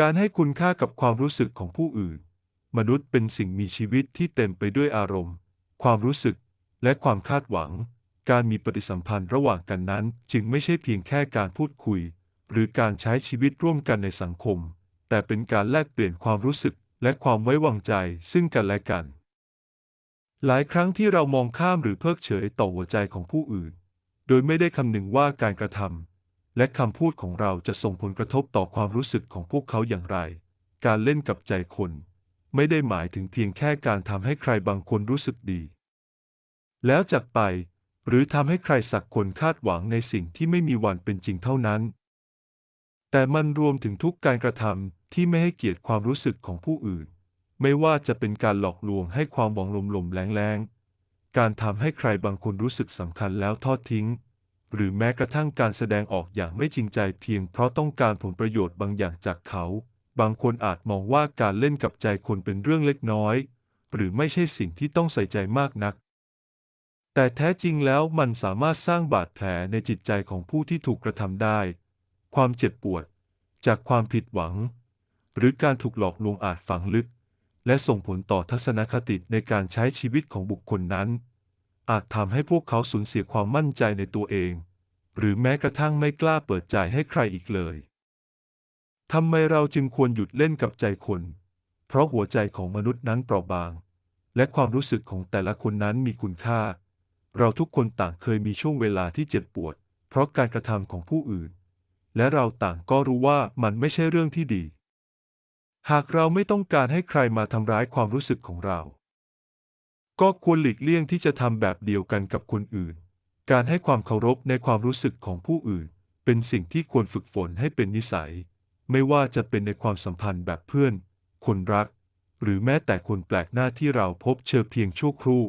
การให้คุณค่ากับความรู้สึกของผู้อื่น มนุษย์เป็นสิ่งมีชีวิตที่เต็มไปด้วยอารมณ์ ความรู้สึก และความคาดหวัง การมีปฏิสัมพันธ์ระหว่างกันนั้น จึงไม่ใช่เพียงแค่การพูดคุย หรือการใช้ชีวิตร่วมกันในสังคม แต่เป็นการแลกเปลี่ยนความรู้สึกและความไว้วางใจซึ่งกันและกัน หลายครั้งที่เรามองข้ามหรือเพิกเฉยต่อหัวใจของผู้อื่น โดยไม่ได้คำนึงว่าการกระทำ และคำพูดของเราจะส่งผลกระทบต่อความรู้สึกของพวกเขาอย่างไร การเล่นกับใจคน ไม่ได้หมายถึงเพียงแค่การทำให้ใครบางคนรู้สึกดี แล้วจากไป หรือทำให้ใครสักคนคาดหวังในสิ่งที่ไม่มีวันเป็นจริงเท่านั้น แต่มันรวมถึงทุกการกระทำที่ไม่ให้เกียรติความรู้สึกของผู้อื่น ไม่ว่าจะเป็นการหลอกลวงให้ความหวังลมๆแรงๆการทำให้ใครบางคนรู้สึกสำคัญแล้วทอดทิ้ง หรือแม้กระทั่งการแสดงออกอย่างไม่จริงใจเพียงเพราะต้องการผลประโยชน์บางอย่างจากเขา บางคนอาจมองว่าการเล่นกับใจคนเป็นเรื่องเล็กน้อย หรือไม่ใช่สิ่งที่ต้องใส่ใจมากนัก แต่แท้จริงแล้วมันสามารถสร้างบาดแผลในจิตใจของผู้ที่ถูกกระทำได้ ความเจ็บปวด จากความผิดหวัง หรือการถูกหลอกลวงอาจฝังลึก และส่งผลต่อทัศนคติในการใช้ชีวิตของบุคคลนั้น อาจทำให้พวกเขาสูญเสียความมั่นใจในตัวเอง หรือแม้กระทั่งไม่กล้าเปิดใจให้ใครอีกเลยทำไมเราจึงควรหยุดเล่นกับใจคน เพราะหัวใจของมนุษย์นั้นเปราะบาง และความรู้สึกของแต่ละคนนั้นมีคุณค่า เราทุกคนต่างเคยมีช่วงเวลาที่เจ็บปวด เพราะการกระทำของผู้อื่น และเราต่างก็รู้ว่ามันไม่ใช่เรื่องที่ดี หากเราไม่ต้องการให้ใครมาทำร้ายความรู้สึกของเรา ก็ควรหลีกเลี่ยงที่จะทำแบบเดียวกันกับคนอื่น การให้ความเคารพในความรู้สึกของผู้อื่น เป็นสิ่งที่ควรฝึกฝนให้เป็นนิสัย ไม่ว่าจะเป็นในความสัมพันธ์แบบเพื่อน คนรัก หรือแม้แต่คนแปลกหน้าที่เราพบเจอเพียงชั่วครู่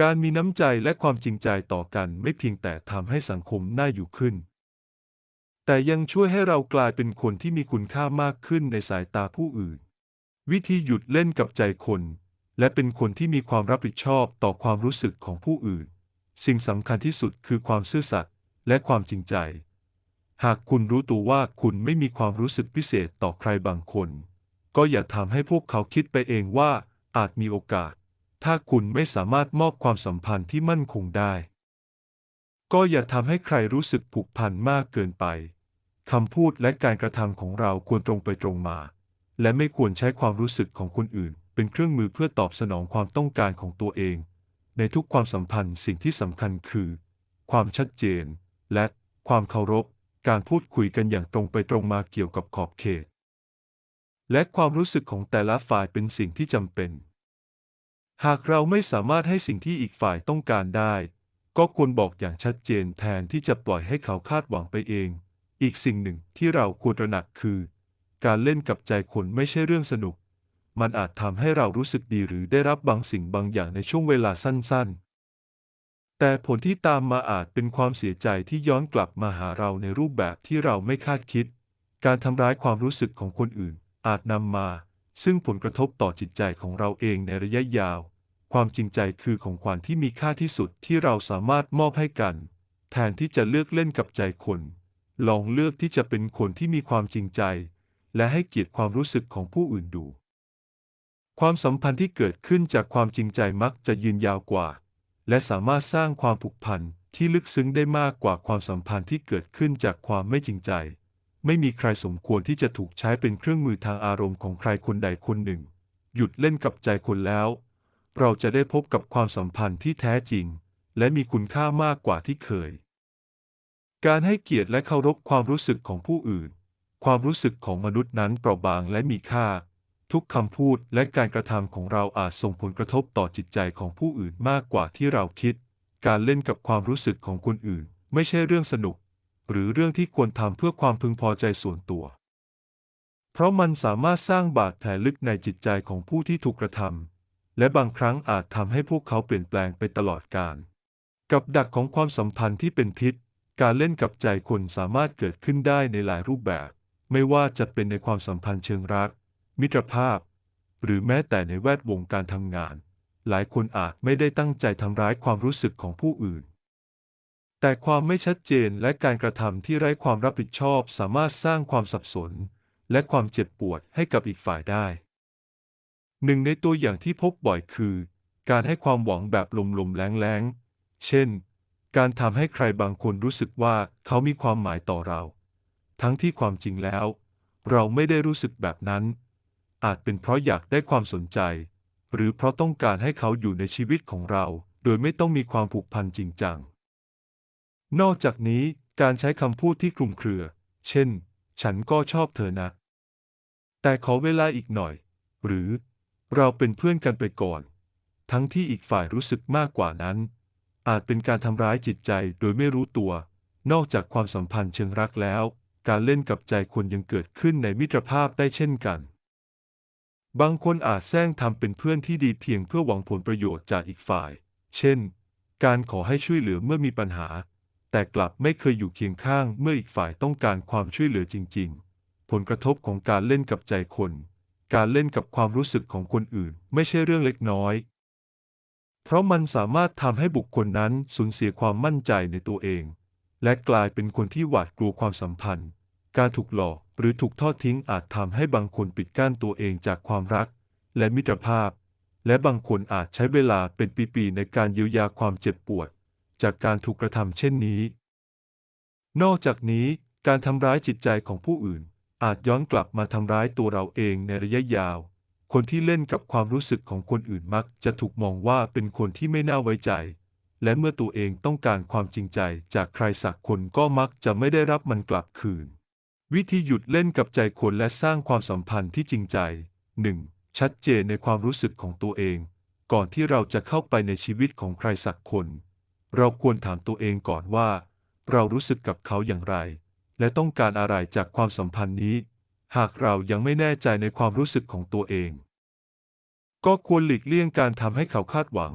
การมีน้ำใจและความจริงใจต่อกันไม่เพียงแต่ทำให้สังคมน่าอยู่ขึ้น แต่ยังช่วยให้เรากลายเป็นคนที่มีคุณค่ามากขึ้นในสายตาผู้อื่น วิธีหยุดเล่นกับใจคน และเป็นคนที่มีความรับผิดชอบต่อความรู้สึกของผู้อื่น สิ่งสำคัญที่สุดคือความซื่อสัตย์และความจริงใจ หากคุณรู้ตัวว่าคุณไม่มีความรู้สึกพิเศษต่อใครบางคน ก็อย่าทำให้พวกเขาคิดไปเองว่าอาจมีโอกาส ถ้าคุณไม่สามารถมอบความสัมพันธ์ที่มั่นคงได้ ก็อย่าทำให้ใครรู้สึกผูกพันมากเกินไปคำพูดและการกระทำของเราควรตรงไปตรงมา และไม่ควรใช้ความรู้สึกของคนอื่น เป็นเครื่องมือเพื่อตอบสนองความต้องการของตัวเอง ในทุกความสัมพันธ์สิ่งที่สำคัญคือ ความชัดเจน และความเคารพ การพูดคุยกันอย่างตรงไปตรงมาเกี่ยวกับขอบเขต และความรู้สึกของแต่ละฝ่ายเป็นสิ่งที่จำเป็น หากเราไม่สามารถให้สิ่งที่อีกฝ่ายต้องการได้ ก็ควรบอกอย่างชัดเจนแทนที่จะปล่อยให้เขาคาดหวังไปเอง อีกสิ่งหนึ่งที่เราควรตระหนักคือ การเล่นกับใจคนไม่ใช่เรื่องสนุก มันอาจทำให้เรารู้สึกดีหรือได้รับบางสิ่งบางอย่างในช่วงเวลาสั้น ๆ แต่ผลที่ตามมาอาจเป็นความเสียใจที่ย้อนกลับมาหาเราในรูปแบบที่เราไม่คาดคิด การทำร้ายความรู้สึกของคนอื่น อาจนำมา ซึ่งผลกระทบต่อจิตใจของเราเองในระยะยาว ความจริงใจคือของขวัญที่มีค่าที่สุดที่เราสามารถมอบให้กัน แทนที่จะเลือกเล่นกับใจคน ลองเลือกที่จะเป็นคนที่มีความจริงใจ และให้เกียรติความรู้สึกของผู้อื่นดู ความสัมพันธ์ที่เกิดขึ้นจากความจริงใจมักจะยืนยาวกว่า และสามารถสร้างความผูกพันที่ลึกซึ้งได้มากกว่าความสัมพันธ์ที่เกิดขึ้นจากความไม่จริงใจ ไม่มีใครสมควรที่จะถูกใช้เป็นเครื่องมือทางอารมณ์ของใครคนใดคนหนึ่ง หยุดเล่นกับใจคนแล้ว เราจะได้พบกับความสัมพันธ์ที่แท้จริง และมีคุณค่ามากกว่าที่เคย การให้เกียรติและเคารพความรู้สึกของผู้อื่น ความรู้สึกของมนุษย์นั้นเปราะบางและมีค่า ทุกคำพูดและการกระทำของเราอาจส่งผลกระทบต่อจิตใจของผู้อื่นมากกว่าที่เราคิด การเล่นกับความรู้สึกของคนอื่น ไม่ใช่เรื่องสนุก หรือเรื่องที่ควรทำเพื่อความพึงพอใจส่วนตัว เพราะมันสามารถสร้างบาดแผลลึกในจิตใจของผู้ที่ถูกกระทำและบางครั้งอาจทำให้พวกเขาเปลี่ยนแปลงไปตลอดกาลกับดักของความสัมพันธ์ที่เป็นพิษ การเล่นกับใจคนสามารถเกิดขึ้นได้ในหลายรูปแบบ ไม่ว่าจะเป็นในความสัมพันธ์เชิงรัก มิตรภาพ หรือแม้แต่ในแวดวงการทำงาน หลายคนอาจไม่ได้ตั้งใจทำร้ายความรู้สึกของผู้อื่น แต่ความไม่ชัดเจนและการกระทำที่ไร้ความรับผิดชอบสามารถสร้างความสับสน และความเจ็บปวดให้กับอีกฝ่ายได้ หนึ่งในตัวอย่างที่พบบ่อยคือ การให้ความหวังแบบลมๆแรงๆ เช่น การทำให้ใครบางคนรู้สึกว่าเขามีความหมายต่อเรา ทั้งที่ความจริงแล้ว เราไม่ได้รู้สึกแบบนั้น อาจเป็นเพราะอยากได้ความสนใจ หรือเพราะต้องการให้เขาอยู่ในชีวิตของเรา โดยไม่ต้องมีความผูกพันจริงจัง นอกจากนี้การใช้คำพูดที่คลุมเครือ เช่น ฉันก็ชอบเธอนะ แต่ขอเวลาอีกหน่อย หรือเราเป็นเพื่อนกันไปก่อน ทั้งที่อีกฝ่ายรู้สึกมากกว่านั้น อาจเป็นการทำร้ายจิตใจโดยไม่รู้ตัว นอกจากความสัมพันธ์เชิงรักแล้ว การเล่นกับใจคนยังเกิดขึ้นในมิตรภาพได้เช่นกัน บางคนอาจแซงทำเป็นเพื่อนที่ดีเพียงเพื่อหวังผลประโยชน์จากอีกฝ่าย เช่น การขอให้ช่วยเหลือเมื่อมีปัญหา แต่กลับไม่เคยอยู่เคียงข้างเมื่ออีกฝ่ายต้องการความช่วยเหลือจริง ๆ ผลกระทบของการเล่นกับใจคน การเล่นกับความรู้สึกของคนอื่น ไม่ใช่เรื่องเล็กน้อย เพราะมันสามารถทำให้บุคคลนั้นสูญเสียความมั่นใจในตัวเอง และกลายเป็นคนที่หวาดกลัวความสัมพันธ์ การถูกหลอก หรือถูกทอดทิ้งอาจทำให้บางคนปิดกั้นตัวเองจากความรัก และมิตรภาพ และบางคนอาจใช้เวลาเป็นปีๆในการเยียวยาความเจ็บปวด จากการถูกกระทำเช่นนี้ นอกจากนี้การทำร้ายจิตใจของผู้อื่น อาจย้อนกลับมาทำร้ายตัวเราเองในระยะยาว คนที่เล่นกับความรู้สึกของคนอื่นมักจะถูกมองว่าเป็นคนที่ไม่น่าไว้ใจ และเมื่อตัวเองต้องการความจริงใจจากใครสักคนก็มักจะไม่ได้รับมันกลับคืน วิธีหยุดเล่นกับใจคนและสร้างความสัมพันธ์ที่จริงใจ 1. ชัดเจนในความรู้สึกของตัวเอง ก่อนที่เราจะเข้าไปในชีวิตของใครสักคน เราควรถามตัวเองก่อนว่า เรารู้สึกกับเขาอย่างไร และต้องการอะไรจากความสัมพันธ์นี้ หากเรายังไม่แน่ใจในความรู้สึกของตัวเอง ก็ควรหลีกเลี่ยงการทำให้เขาคาดหวัง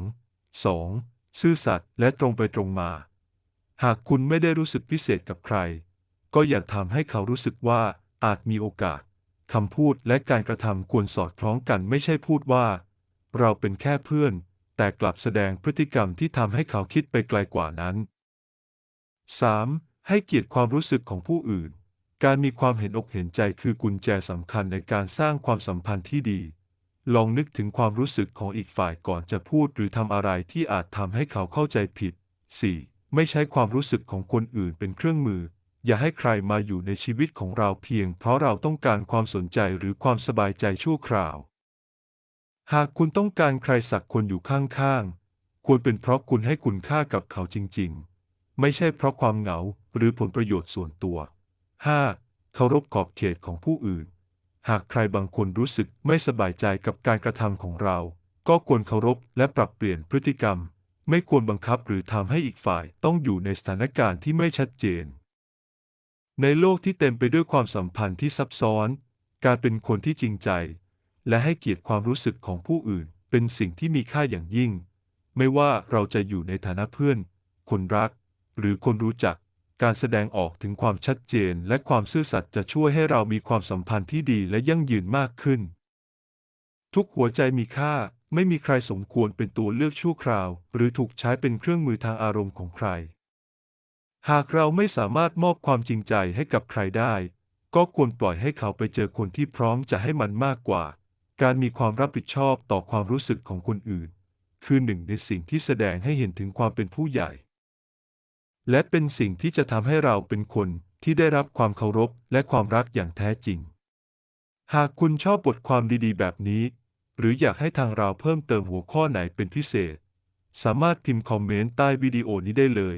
2. ซื่อสัตย์และตรงไปตรงมา หากคุณไม่ได้รู้สึกพิเศษกับใคร ก็อย่าทำให้เขารู้สึกว่าอาจมีโอกาสคำพูดและการกระทำควรสอดคล้องกันไม่ใช่พูดว่า เราเป็นแค่เพื่อน แต่กลับแสดงพฤติกรรมที่ทำให้เขาคิดไปไกลกว่านั้น 3. ให้เกียรติความรู้สึกของผู้อื่น การมีความเห็นอกเห็นใจคือกุญแจสำคัญในการสร้างความสัมพันธ์ที่ดี ลองนึกถึงความรู้สึกของอีกฝ่ายก่อนจะพูดหรือทำอะไรที่อาจทำให้เขาเข้าใจผิด 4. ไม่ใช้ความรู้สึกของคนอื่นเป็นเครื่องมือ อย่าให้ใครมาอยู่ในชีวิตของเราเพียงเพราะเราต้องการความสนใจหรือความสบายใจชั่วคราว หากคุณต้องการใครสักคนอยู่ข้างๆ ควรเป็นเพราะคุณให้คุณค่ากับเขาจริงๆ ไม่ใช่เพราะความเหงาหรือผลประโยชน์ส่วนตัว 5. เคารพขอบเขตของผู้อื่น หากใครบางคนรู้สึกไม่สบายใจกับการกระทำของเรา ก็ควรเคารพและปรับเปลี่ยนพฤติกรรม ไม่ควรบังคับหรือทำให้อีกฝ่ายต้องอยู่ในสถานการณ์ที่ไม่ชัดเจน ในโลกที่เต็มไปด้วยความสัมพันธ์ที่ซับซ้อน การเป็นคนที่จริงใจ และให้เกียรติความรู้สึกของผู้อื่น เป็นสิ่งที่มีค่าอย่างยิ่ง ไม่ว่าเราจะอยู่ในฐานะเพื่อน คนรัก หรือคนรู้จัก การแสดงออกถึงความชัดเจน และความซื่อสัตย์จะช่วยให้เรามีความสัมพันธ์ที่ดีและยั่งยืนมากขึ้น ทุกหัวใจมีค่า ไม่มีใครสมควรเป็นตัวเลือกชั่วคราว หรือถูกใช้เป็นเครื่องมือทางอารมณ์ของใคร หากเราไม่สามารถมอบความจริงใจให้กับใครได้ ก็ควรปล่อยให้เขาไปเจอคนที่พร้อมจะให้มันมากกว่า การมีความรับผิดชอบต่อความรู้สึกของคนอื่น คือหนึ่งในสิ่งที่แสดงให้เห็นถึงความเป็นผู้ใหญ่ และเป็นสิ่งที่จะทำให้เราเป็นคนที่ได้รับความเคารพและความรักอย่างแท้จริง หากคุณชอบบทความดีๆ แบบนี้ หรืออยากให้ทางเราเพิ่มเติมหัวข้อไหนเป็นพิเศษ สามารถพิมพ์คอมเมนต์ใต้วิดีโอนี้ได้เลย